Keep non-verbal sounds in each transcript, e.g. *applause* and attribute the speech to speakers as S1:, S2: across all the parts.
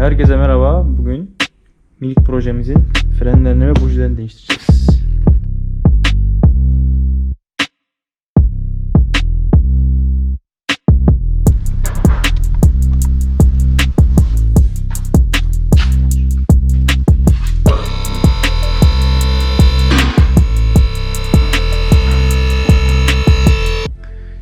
S1: Herkese merhaba. Bugün minik projemizin frenlerini ve bujilerini değiştireceğiz.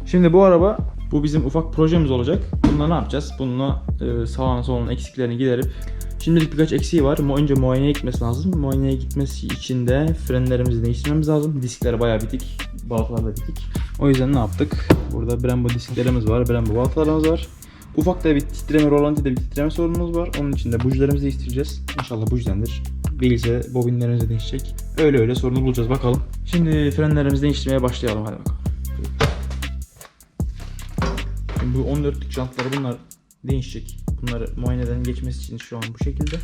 S1: Şimdi bu araba bu bizim ufak projemiz olacak. Bununla ne yapacağız? Bununla e, sağına soluna eksiklerini giderip Şimdilik birkaç eksiği var. Önce muayeneye gitmesi lazım. Muayeneye gitmesi için de frenlerimizi değiştirmemiz lazım. Diskler bayağı bitik. Balatalar da bitik. O yüzden ne yaptık? Burada Brembo disklerimiz var. Brembo balatalarımız var. Ufak da bir titreme, rolantide bir titreme sorunumuz var. Onun için de bujilerimizi değiştireceğiz. İnşallah bujidendir. Değilse bobinlerimizi değişecek. Öyle öyle sorunu bulacağız bakalım. Şimdi frenlerimizi değiştirmeye başlayalım hadi bakalım. Şimdi bu 14'lük jantları bunlar değişecek. Bunları muayeneden geçmesi için şu an bu şekilde.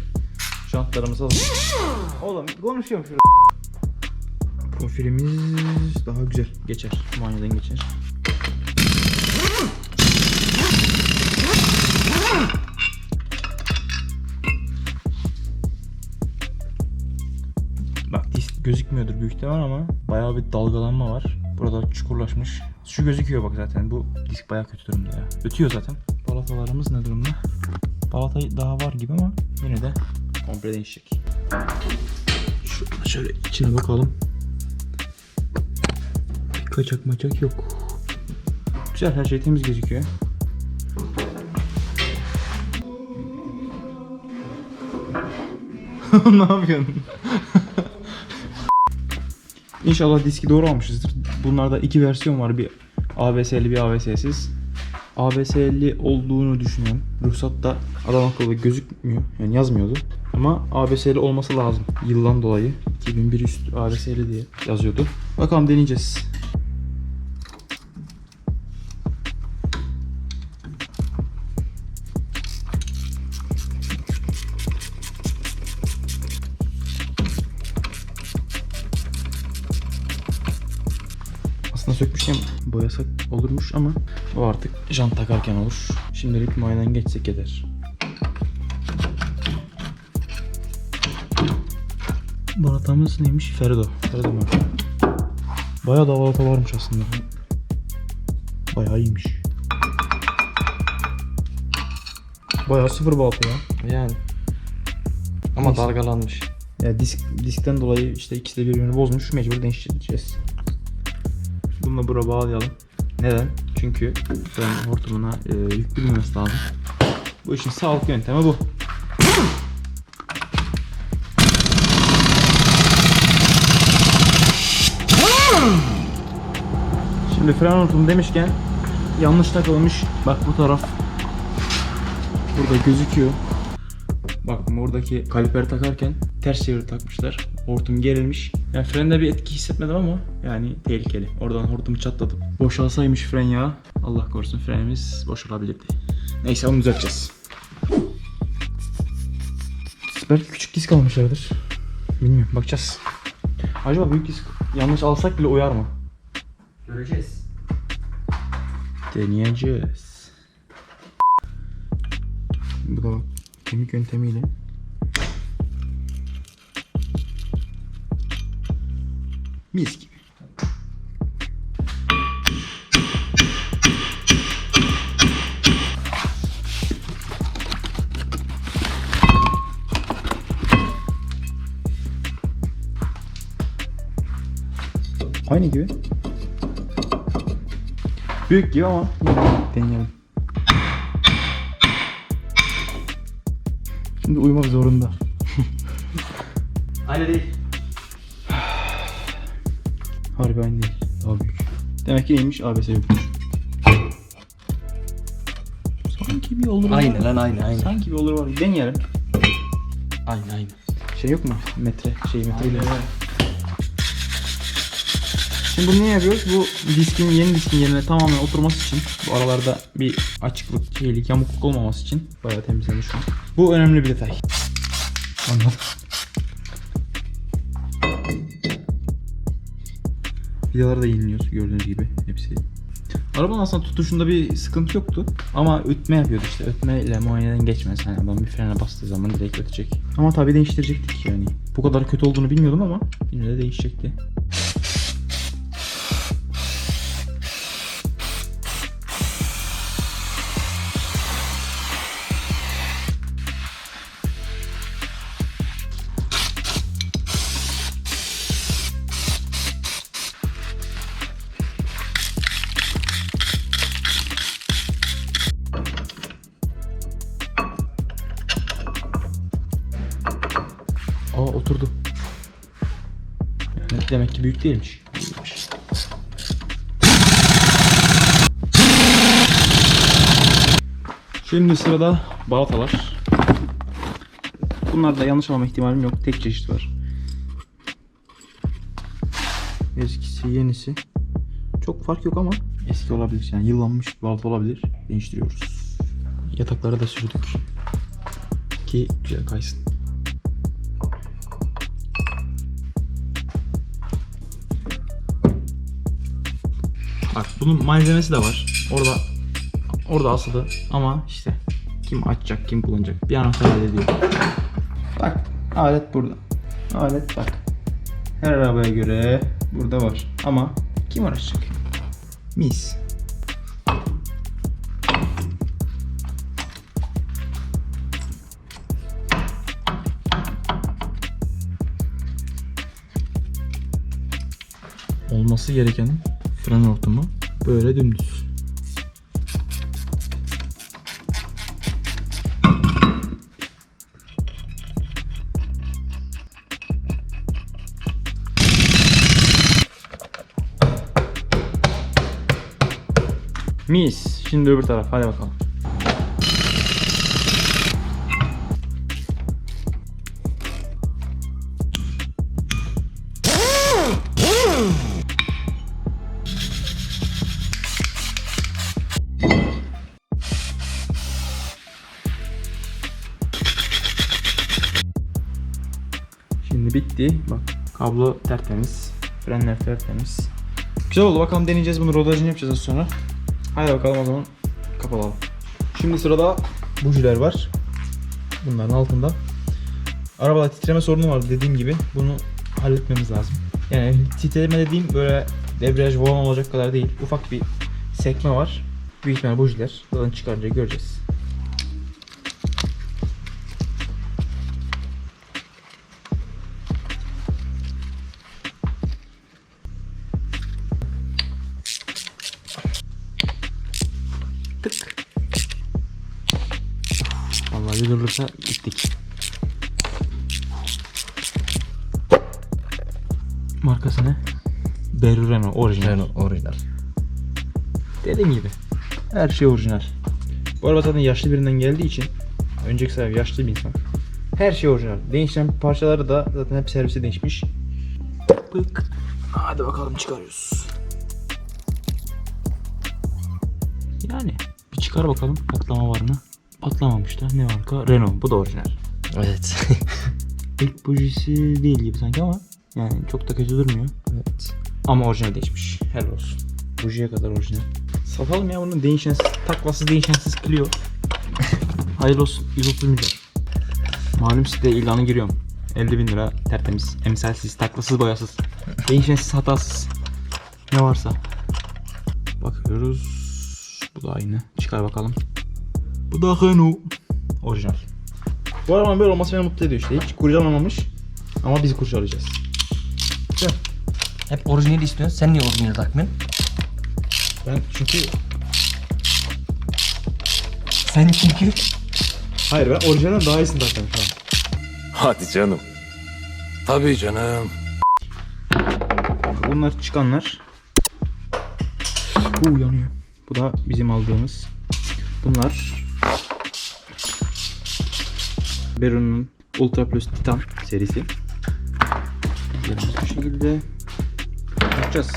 S1: Jantlarımız hazır. Oğlum konuşuyorum şurada. Profilimiz daha güzel. Geçer. Muayeneden geçer. Bak disk gözükmüyordur büyük ihtimal ama bayağı bir dalgalanma var. Burada çukurlaşmış. Şu gözüküyor bak zaten. Bu disk bayağı kötü durumda ya. Ötüyor zaten. Balatalarımız ne durumda? Balata daha var gibi ama yine de komple değişecek. Şuradan şöyle içine bakalım. Bir kaçak maçak yok. Güzel her şey temiz gözüküyor. *laughs* ne yapıyorsun? İnşallah diski doğru almışızdır. Bunlarda iki versiyon var. Bir ABS'li bir ABS'siz. ABS'li olduğunu düşünüyorum. Ruhsatta adam akıllı gözükmüyor. Yani yazmıyordu. Ama ABS'li olması lazım. Yıldan dolayı. 2001 üst ABS'li diye yazıyordu. Bakalım deneyeceğiz. Aslında sökmüşken boyasak olurmuş ama o artık jant takarken olur. Şimdilik muayeneden geçsek yeter. Balatamız neymiş? Ferdo. Ferdo mu? Bayağı da balata varmış aslında. Bayağı iyiymiş. Bayağı sıfır balata ya.
S2: Yani. Ama
S1: Neyse.
S2: dalgalanmış.
S1: Ya disk diskten dolayı işte ikisi de birbirini bozmuş. Mecbur değiştireceğiz. Bununla bura bağlayalım. Neden? Çünkü fren hortumuna e, yük binmemesi lazım. Bu işin sağlık yöntemi bu. Şimdi fren hortumu demişken yanlış takılmış. Bak bu taraf burada gözüküyor. Bak oradaki kaliperi takarken ters çevir takmışlar. Hortum gerilmiş. Yani frende bir etki hissetmedim ama yani tehlikeli. Oradan hortumu çatladım. Boşalsaymış fren yağı. Allah korusun frenimiz boşalabilirdi. Neyse onu düzelteceğiz. Belki küçük disk almışlardır. Bilmiyorum bakacağız. Acaba büyük disk yanlış alsak bile uyar mı?
S2: Göreceğiz.
S1: Deneyeceğiz. Bu da kemik yöntemiyle. Mis gibi. Aynı gibi. Büyük gibi ama deneyelim. Şimdi uyumak zorunda.
S2: Aynı değil.
S1: Harbi aynı değil. Daha büyük. Demek ki neymiş? ABS yokmuş. Sanki bir olur var.
S2: Aynı lan aynı aynı.
S1: Sanki bir olur var. Deneyelim.
S2: Aynı aynı.
S1: Şey yok mu? Metre. Şey metreyle. Şimdi bunu ne yapıyoruz? Bu diskin yeni diskin yerine tamamen oturması için bu aralarda bir açıklık, şeylik, yamukluk olmaması için bayağı temizlemiş şu an. Bu önemli bir detay. Anladım. Vidaları da yeniliyoruz gördüğünüz gibi hepsi. Arabanın aslında tutuşunda bir sıkıntı yoktu. Ama ötme yapıyordu işte. Ötme ile muayeneden geçmez. Hani adam bir frene bastığı zaman direkt ötecek. Ama tabii değiştirecektik yani. Bu kadar kötü olduğunu bilmiyordum ama yine de değişecekti. Demek ki büyük değilmiş. Şimdi sırada balatalar. Bunlarda yanlış alma ihtimalim yok. Tek çeşit var. Eskisi, yenisi. Çok fark yok ama eski olabilir. Yani yıllanmış balata olabilir. Değiştiriyoruz. Yataklara da sürdük. Ki güzel kaysın. Bak bunun malzemesi de var. Orada orada asılı ama işte kim açacak, kim kullanacak bir anahtar hallediyor. Bak alet burada. Alet bak. Her arabaya göre burada var. Ama kim uğraşacak? Mis. Olması gereken fren hortumu böyle dümdüz. Mis. Şimdi öbür taraf. Hadi bakalım. Bitti. Bak kablo tertemiz. Frenler tertemiz. Güzel oldu. Bakalım deneyeceğiz bunu. Rodajını yapacağız az sonra. Hadi bakalım o zaman kapatalım. Şimdi sırada bujiler var. Bunların altında. Arabada titreme sorunu var dediğim gibi. Bunu halletmemiz lazım. Yani titreme dediğim böyle debriyaj falan olacak kadar değil. Ufak bir sekme var. Büyük ihtimalle bujiler. Zaten çıkarınca göreceğiz. Durursa gittik. Markası ne? Beru Renault orijinal.
S2: Renault orijinal.
S1: Dediğim gibi. Her şey orijinal. Bu araba zaten yaşlı birinden geldiği için önceki sahibi yaşlı bir insan. Her şey orijinal. Değişen parçaları da zaten hep servise değişmiş. Tık. Hadi bakalım çıkarıyoruz. Yani bir çıkar bakalım patlama var mı? Patlamamış da ne marka? Renault. Bu da orijinal.
S2: Evet. *laughs*
S1: İlk bujisi değil gibi sanki ama yani çok da kötü durmuyor.
S2: evet.
S1: Ama orijinal değişmiş. Helal olsun. Bujiye kadar orijinal. Satalım ya bunu değişensiz, taklasız değişensiz Clio. *laughs* Hayırlı olsun. 130 milyar. Malum site ilanı giriyorum. 50 bin lira tertemiz. Emsalsiz, taklasız, boyasız. Değişensiz, hatasız. Ne varsa. Bakıyoruz. Bu da aynı. Çıkar bakalım. Bu da Renault. Orijinal. Bu arabanın böyle olması beni mutlu ediyor işte. Hiç kurcalamamış. Ama biz kurcalayacağız. Güzel.
S2: Hep orijinal istiyorsun. Sen niye orijinal takmıyorsun?
S1: Ben çünkü
S2: Sen çünkü
S1: Hayır ben orijinalden daha iyisini takıyorum şu an.
S3: Hadi canım. Tabii canım.
S1: Bunlar çıkanlar. Bu yanıyor. Bu da bizim aldığımız. Bunlar Beru'nun Ultra Plus Titan serisi. Bu şekilde. Yapacağız.